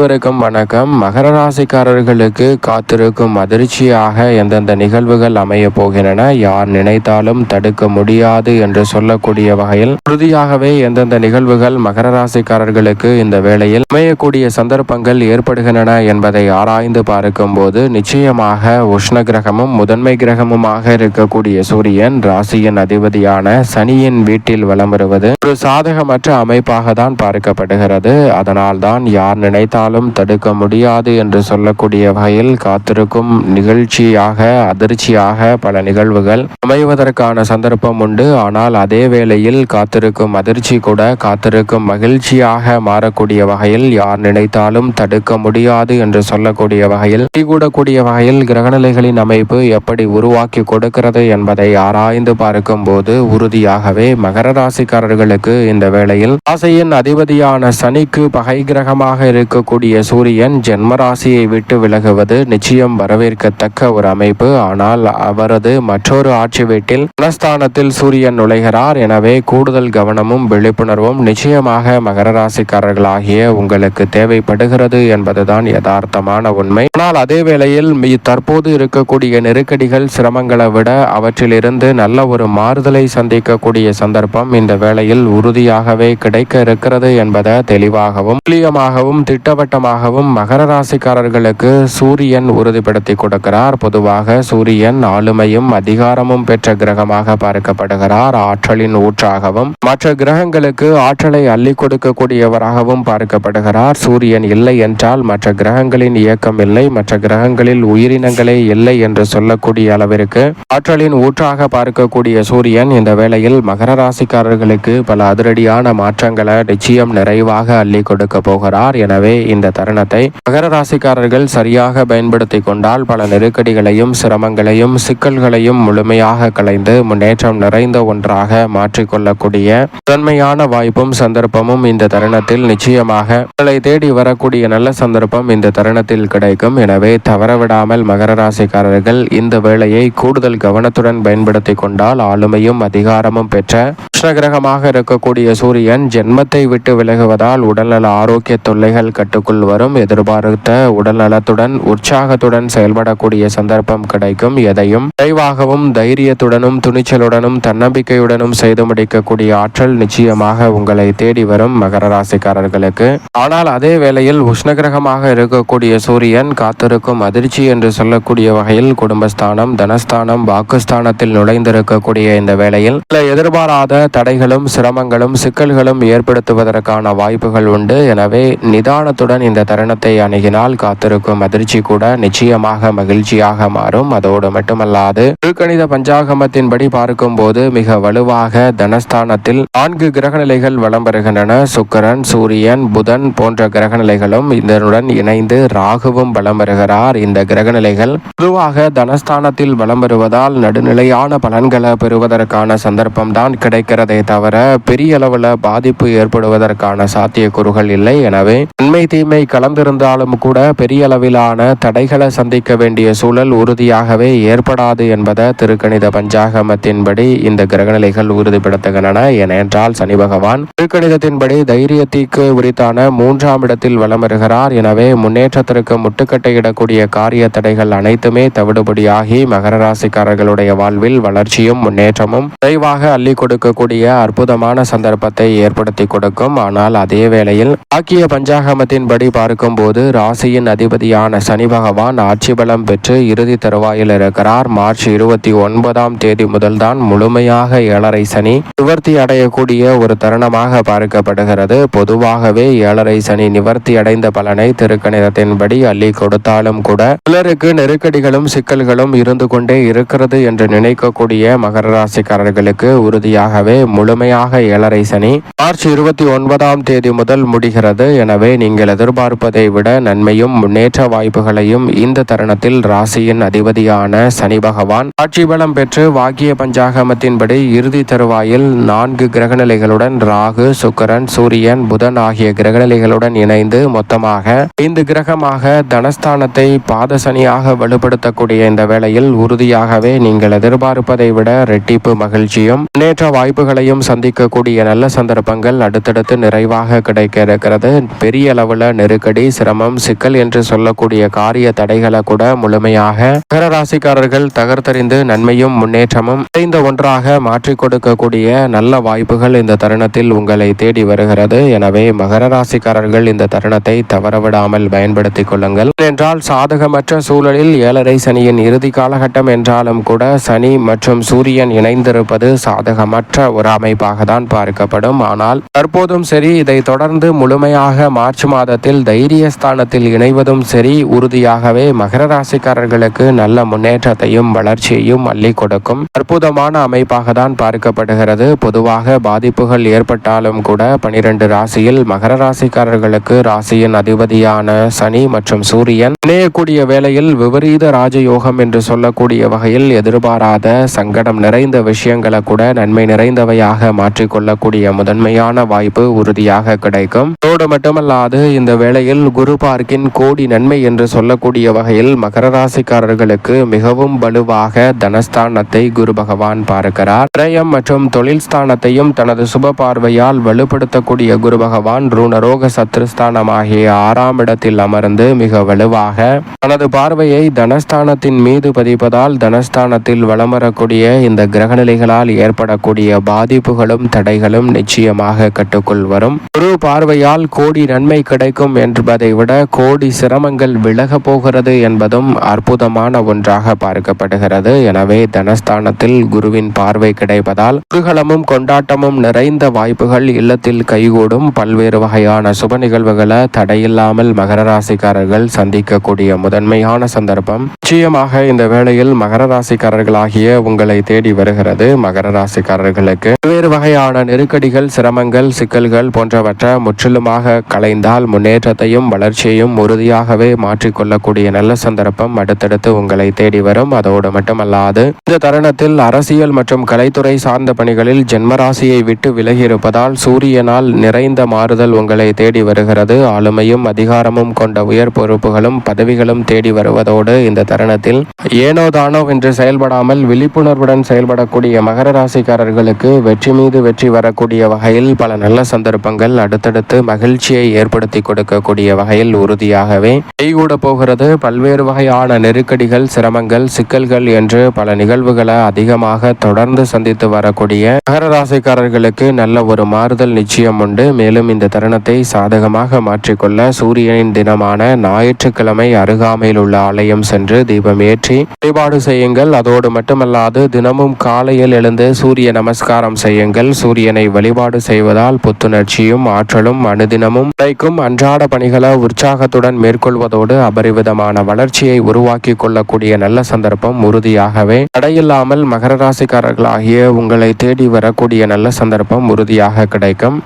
அனைவருக்கும் வணக்கம். மகர ராசிக்காரர்களுக்கு காத்திருக்கும் அதிர்ச்சியாக எந்தெந்த நிகழ்வுகள் அமைய போகின்றன யார் நினைத்தாலும் தடுக்க முடியாது என்று சொல்லக்கூடிய வகையில் உறுதியாகவே எந்தெந்த நிகழ்வுகள் மகர ராசிக்காரர்களுக்கு இந்த வேளையில் அமையக்கூடிய சந்தர்ப்பங்கள் ஏற்படுகின்றன என்பதை ஆராய்ந்து பார்க்கும் போது நிச்சயமாக உஷ்ண கிரகமும் முதன்மை கிரகமுமாக இருக்கக்கூடிய சூரியன் ராசியின் அதிபதியான சனியின் வீட்டில் வலம் வருவது ஒரு சாதகமற்ற அமைப்பாக தான் பார்க்கப்படுகிறது. அதனால் தான் யார் நினைத்தாலும் யாராலும் தடுக்க முடியாது என்று சொல்லக்கூடிய வகையில் காத்திருக்கும் நிகழ்ச்சியாக அதிர்ச்சியாக பல நிகழ்வுகள் அமைவதற்கான சந்தர்ப்பம் உண்டு. ஆனால் அதே வேளையில் காத்திருக்கும் அதிர்ச்சி கூட காத்திருக்கும் மகிழ்ச்சியாக மாறக்கூடிய வகையில் யார் நினைத்தாலும் தடுக்க முடியாது என்று சொல்லக்கூடிய வகையில் கூடக்கூடிய வகையில் கிரகநிலைகளின் அமைப்பு எப்படி உருவாக்கி கொடுக்கிறது என்பதை ஆராய்ந்து பார்க்கும் போது உறுதியாகவே மகர ராசிக்காரர்களுக்கு இந்த வேளையில் ஆசையின் அதிபதியான சனிக்கு பகை கிரகமாக இருக்கக்கூடிய கூடிய சூரியன் ஜென்மராசியை விட்டு விலகுவது நிச்சயம் வரவேற்கத்தக்க ஒரு அமைப்பு. ஆனால் அவரது மற்றொரு ஆட்சி வீட்டில் குணஸ்தானத்தில் சூரியன் நுழைகிறார். எனவே கூடுதல் கவனமும் விழிப்புணர்வும் நிச்சயமாக மகர ராசிக்காரர்களாகிய உங்களுக்கு தேவைப்படுகிறது என்பதுதான் யதார்த்தமான உண்மை. ஆனால் அதே வேளையில் தற்போது இருக்கக்கூடிய நெருக்கடிகள் சிரமங்களை விட அவற்றிலிருந்து நல்ல ஒரு மாறுதலை சந்திக்கக்கூடிய சந்தர்ப்பம் இந்த வேளையில் உறுதியாகவே கிடைக்க இருக்கிறது என்பதை தெளிவாகவும் துல்லியமாகவும் திட்டவட்ட திட்டவட்டமாகவும் மகர ராசிக்காரர்களுக்கு சூரியன் உறுதிப்படுத்தி கொடுக்கிறார். பொதுவாக சூரியன் ஆளுமையும் அதிகாரமும் பெற்ற கிரகமாக பார்க்கப்படுகிறார். ஆற்றலின் ஊற்றாகவும் மற்ற கிரகங்களுக்கு ஆற்றலை அள்ளி கொடுக்கக்கூடியவராகவும் பார்க்கப்படுகிறார். சூரியன் இல்லை என்றால் மற்ற கிரகங்களின் இயக்கம் இல்லை. மற்ற கிரகங்களில் உயிரினங்களே இல்லை என்று சொல்லக்கூடிய அளவிற்கு ஆற்றலின் ஊற்றாக பார்க்கக்கூடிய சூரியன் இந்த வேளையில் மகர ராசிக்காரர்களுக்கு பல அதிரடியான மாற்றங்களை நிச்சயம் நிறைவாக அள்ளி கொடுக்க போகிறார். எனவே இந்த தருணத்தை மகர ராசிக்காரர்கள் சரியாக பயன்படுத்தி கொண்டால் பல நெருக்கடிகளையும் சிரமங்களையும் சிக்கல்களையும் முழுமையாக கலைந்து முன்னேற்றம் நிறைந்த ஒன்றாக மாற்றிக்கொள்ளக்கூடிய முதன்மையான வாய்ப்பும் சந்தர்ப்பமும் இந்த தருணத்தில் நிச்சயமாக உங்களை தேடி வரக்கூடிய நல்ல சந்தர்ப்பம் இந்த தருணத்தில் கிடைக்கும். எனவே தவறவிடாமல் மகர ராசிக்காரர்கள் இந்த வேளையை கூடுதல் கவனத்துடன் பயன்படுத்தி கொண்டால் ஆளுமையும் அதிகாரமும் பெற்ற கிரகமாக இருக்கக்கூடிய சூரியன் ஜென்மத்தை விட்டு விலகுவதால் உடல்நல ஆரோக்கிய தொல்லைகள் கட்டுக்கு கட்டுக்குள் வரும் எதிர்பார்த்த உடல் நலத்துடன் உற்சாகத்துடன் செயல்படக்கூடிய சந்தர்ப்பம் கிடைக்கும் எதையும் விரைவாகவும் தைரியத்துடனும் துணிச்சலுடனும் தன்னம்பிக்கையுடனும் செய்து முடிக்கக்கூடிய ஆற்றல் நிச்சயமாக உங்களை தேடி வரும் மகர ராசிக்காரர்களுக்கு. ஆனால் அதே வேளையில் உஷ்ணகிரகமாக இருக்கக்கூடிய சூரியன் காத்திருக்கும் அதிர்ச்சி என்று சொல்லக்கூடிய வகையில் குடும்பஸ்தானம் தனஸ்தானம் வாக்குஸ்தானத்தில் நுழைந்திருக்கக்கூடிய இந்த வேளையில் சில எதிர்பாராத தடைகளும் சிரமங்களும் சிக்கல்களும் ஏற்படுத்துவதற்கான வாய்ப்புகள் உண்டு. எனவே நிதானத்துடன் மகிழ்ச்சியுடன் இந்த தருணத்தை அணுகினால் காத்திருக்கும் அதிர்ச்சி கூட நிச்சயமாக மகிழ்ச்சியாக மாறும். அதோடு மட்டுமல்லாது திருக்கணித பஞ்சாகமத்தின்படி பார்க்கும்போது மிக வலுவாக தனஸ்தானத்தில் நான்கு கிரகநிலைகள் வலம் வருகின்றன. சுக்கரன் சூரியன் புதன் போன்ற கிரகநிலைகளும் இதனுடன் இணைந்து ராகுவும் வலம் வருகிறார். இந்த கிரகநிலைகள் பொதுவாக தனஸ்தானத்தில் வலம் வருவதால் நடுநிலையான பலன்களை பெறுவதற்கான சந்தர்ப்பம் தான் கிடைக்கிறதே தவிர பெரிய அளவில் பாதிப்பு ஏற்படுவதற்கான சாத்தியக்கூறுகள் இல்லை. எனவே நன்மை தீமை கலந்திருந்தாலும் கூட பெரிய அளவிலான தடைகளை சந்திக்க வேண்டிய சூழல் உறுதியாகவே ஏற்படாது என்பதை திருக்கணித பஞ்சாகமத்தின்படி இந்த கிரகநிலைகள் உறுதிப்படுத்துகின்றன. ஏனென்றால் சனி பகவான் திருக்கணிதத்தின்படி தைரியத்திற்கு உரித்தான மூன்றாம் இடத்தில் வலம் வருகிறார். எனவே முன்னேற்றத்திற்கு முட்டுக்கட்டையிடக்கூடிய காரிய தடைகள் அனைத்துமே தவிடுபடியாகி மகர ராசிக்காரர்களுடைய வாழ்வில் வளர்ச்சியும் முன்னேற்றமும் விரைவாக அள்ளி கொடுக்கக்கூடிய அற்புதமான சந்தர்ப்பத்தை ஏற்படுத்தி கொடுக்கும். ஆனால் அதே வேளையில் ஆக்கிய பஞ்சாகமத்தின் படி பார்க்கும்போது ராசியின் அதிபதியான சனி பகவான் ஆட்சி பலம் பெற்று இறுதி தருவாயில் இருக்கிறார். மார்ச் இருபத்தி ஒன்பதாம் தேதி முதல்தான் முழுமையாக ஏழரை சனி நிவர்த்தி அடையக்கூடிய ஒரு தருணமாக பார்க்கப்படுகிறது. பொதுவாகவே ஏழரை சனி நிவர்த்தி அடைந்த பலனை திருக்கணிதத்தின்படி அள்ளி கொடுத்தாலும் கூட சிலருக்கு நெருக்கடிகளும் சிக்கல்களும் இருந்து கொண்டே இருக்கிறது என்று நினைக்கக்கூடிய மகர ராசிக்காரர்களுக்கு உறுதியாகவே முழுமையாக ஏழரை சனி மார்ச் இருபத்தி ஒன்பதாம் தேதி முதல் முடிகிறது. எனவே நீங்கள் எதிர்பார்ப்பதை விட நன்மையும் முன்னேற்ற வாய்ப்புகளையும் இந்த தருணத்தில் ராசியின் அதிபதியான சனி பகவான் ஆட்சி பலம் பெற்று வாக்கிய பஞ்சாகமத்தின்படி இறுதி தருவாயில் நான்கு கிரகநிலைகளுடன் ராகு சுக்கரன் சூரியன் புதன் ஆகிய கிரகநிலைகளுடன் இணைந்து மொத்தமாக ஐந்து கிரகமாக தனஸ்தானத்தை பாதசனியாக வலுப்படுத்தக்கூடிய இந்த வேளையில் உறுதியாகவே நீங்கள் எதிர்பார்ப்பதை விட ரெட்டிப்பு மகிழ்ச்சியும் முன்னேற்ற வாய்ப்புகளையும் சந்திக்கக்கூடிய நல்ல சந்தர்ப்பங்கள் அடுத்தடுத்து நிறைவாக கிடைக்க இருக்கிறது. பெரிய அளவில் நெருக்கடி சிரமம் சிக்கல் என்று சொல்லக்கூடிய காரிய தடைகளை கூட முழுமையாக மகர ராசிக்காரர்கள் தகர்த்தறிந்து நன்மையும் முன்னேற்றமும் நிறைந்த ஒன்றாக மாற்றி கொடுக்கக்கூடிய நல்ல வாய்ப்புகள் இந்த தருணத்தில் உங்களை தேடி வருகிறது. எனவே மகர ராசிக்காரர்கள் இந்த தருணத்தை தவறவிடாமல் பயன்படுத்திக் கொள்ளுங்கள். என்றால் சாதகமற்ற சூழலில் ஏழரை சனியின் இறுதி காலகட்டம் என்றாலும் கூட சனி மற்றும் சூரியன் இணைந்திருப்பது சாதகமற்ற ஒரு அமைப்பாக தான் பார்க்கப்படும். ஆனால் தற்போதும் சரி இதை தொடர்ந்து முழுமையாக மார்ச் மாதத்தில் தைரிய ஸ்தானத்தில் இணைவதும் சரி உறுதியாகவே மகர ராசிக்காரர்களுக்கு நல்ல முன்னேற்றத்தையும் வளர்ச்சியையும் அள்ளி கொடுக்கும். அற்புதமான அமைப்பாக தான் பார்க்கப்படுகிறது. பொதுவாக பாதிப்புகள் ஏற்பட்டாலும் கூட பனிரெண்டு ராசியில் மகர ராசிக்காரர்களுக்கு ராசியின் அதிபதியான சனி மற்றும் சூரியன் இணையக்கூடிய வேளையில் விபரீத ராஜயோகம் என்று சொல்லக்கூடிய வகையில் எதிர்பாராத சங்கடம் நிறைந்த விஷயங்களை கூட நன்மை நிறைந்தவையாக மாற்றிக்கொள்ளக்கூடிய முதன்மையான வாய்ப்பு உறுதியாக கிடைக்கும். அதோடு மட்டுமல்லாது இந்த வேளையில் குரு பார்க்கின் கோடி நன்மை என்று சொல்லக்கூடிய வகையில் மகர ராசிக்காரர்களுக்கு மிகவும் வலுவாக தனஸ்தானத்தை குரு பகவான் பார்க்கிறார். திரயம் மற்றும் தொழில் ஸ்தானத்தையும் தனது சுப பார்வையால் வலுப்படுத்தக்கூடிய குரு பகவான் ரூணரோக சத்ருஸ்தானம் ஆகிய ஆறாம் இடத்தில் அமர்ந்து மிக வலுவாக தனது பார்வையை தனஸ்தானத்தின் மீது பதிப்பதால் தனஸ்தானத்தில் வலம் வரக்கூடிய இந்த கிரகநிலைகளால் ஏற்படக்கூடிய பாதிப்புகளும் தடைகளும் நிச்சயமாக கட்டுக்குள் வரும். குரு பார்வையால் கோடி நன்மை கிடைக்கும் என்பதை விட கோடி சிரமங்கள் விலக போகிறது என்பதும் அற்புதமான ஒன்றாக பார்க்கப்படுகிறது. எனவே தனஸ்தானத்தில் குருவின் பார்வை கிடைப்பதால் குருகலமும் கொண்டாட்டமும் நிறைந்த வாய்ப்புகள் இல்லத்தில் கைகூடும். பல்வேறு வகையான சுப நிகழ்வுகளை தடையில்லாமல் மகர ராசிக்காரர்கள் சந்திக்கக்கூடிய முதன்மையான சந்தர்ப்பம். நிச்சயமாக இந்த வேளையில் மகர ராசிக்காரர்களாகிய உங்களை தேடி வருகிறது. மகர ராசிக்காரர்களுக்கு பல்வேறு வகையான நெருக்கடிகள் சிரமங்கள் சிக்கல்கள் போன்றவற்றை முற்றிலுமாக களைந்தால் முன்னேற்றத்தையும் வளர்ச்சியையும் உறுதியாகவே மாற்றிக்கொள்ளக்கூடிய நல்ல சந்தர்ப்பம் அடுத்தடுத்து உங்களை தேடி வரும். அதோடு மட்டுமல்லாது இந்த தருணத்தில் அரசியல் மற்றும் கலைத்துறை சார்ந்த பணிகளில் ஜென்மராசியை விட்டு விலகி இருப்பதால் சூரியனால் நிறைந்த மாறுதல் உங்களை தேடி வருகிறது. ஆளுமையும் அதிகாரமும் கொண்ட உயர் பொறுப்புகளும் பதவிகளும் தேடி வருவதோடு இந்த தருணத்தில் ஏனோ தானோ என்று செயல்படாமல் விழிப்புணர்வுடன் செயல்படக்கூடிய மகர ராசிக்காரர்களுக்கு வெற்றி மீது வெற்றி வரக்கூடிய வகையில் பல நல்ல சந்தர்ப்பங்கள் அடுத்தடுத்து மகிழ்ச்சியை ஏற்படுத்தி கொடுக்கக்கூடிய வகையில் உறுதியாகவே கைகூட போகிறது. பல்வேறு வகையான நெருக்கடிகள் சிரமங்கள் சிக்கல்கள் என்று பல நிகழ்வுகளை அதிகமாக தொடர்ந்து சந்தித்து வரக்கூடிய மகர ராசிக்காரர்களுக்கு நல்ல ஒரு மாறுதல் நிச்சயம் உண்டு. மேலும் இந்த தருணத்தை சாதகமாக மாற்றிக்கொள்ள சூரியனின் தினமான ஞாயிற்றுக்கிழமை அருகாமையில் உள்ள ஆலயம் சென்று தீபம் ஏற்றி வழிபாடு செய்யுங்கள். அதோடு மட்டுமல்லாது தினமும் காலையில் எழுந்து சூரிய நமஸ்காரம் செய்யுங்கள். சூரியனை வழிபாடு செய்வதால் புத்துணர்ச்சியும் ஆற்றலும் அனுதினமும் கிடைக்கும். அன்றாட பணிகளை உற்சாகத்துடன் மேற்கொள்வதோடு அபரிவிதமான வளர்ச்சியை உருவாக்கி கொள்ளக்கூடிய நல்ல சந்தர்ப்பம் உறுதியாகவே. தடையில்லாமல் மகர ராசிக்காரர்களாகிய உங்களை தேடி வரக்கூடிய நல்ல சந்தர்ப்பம் உறுதியாக கிடைக்கும்.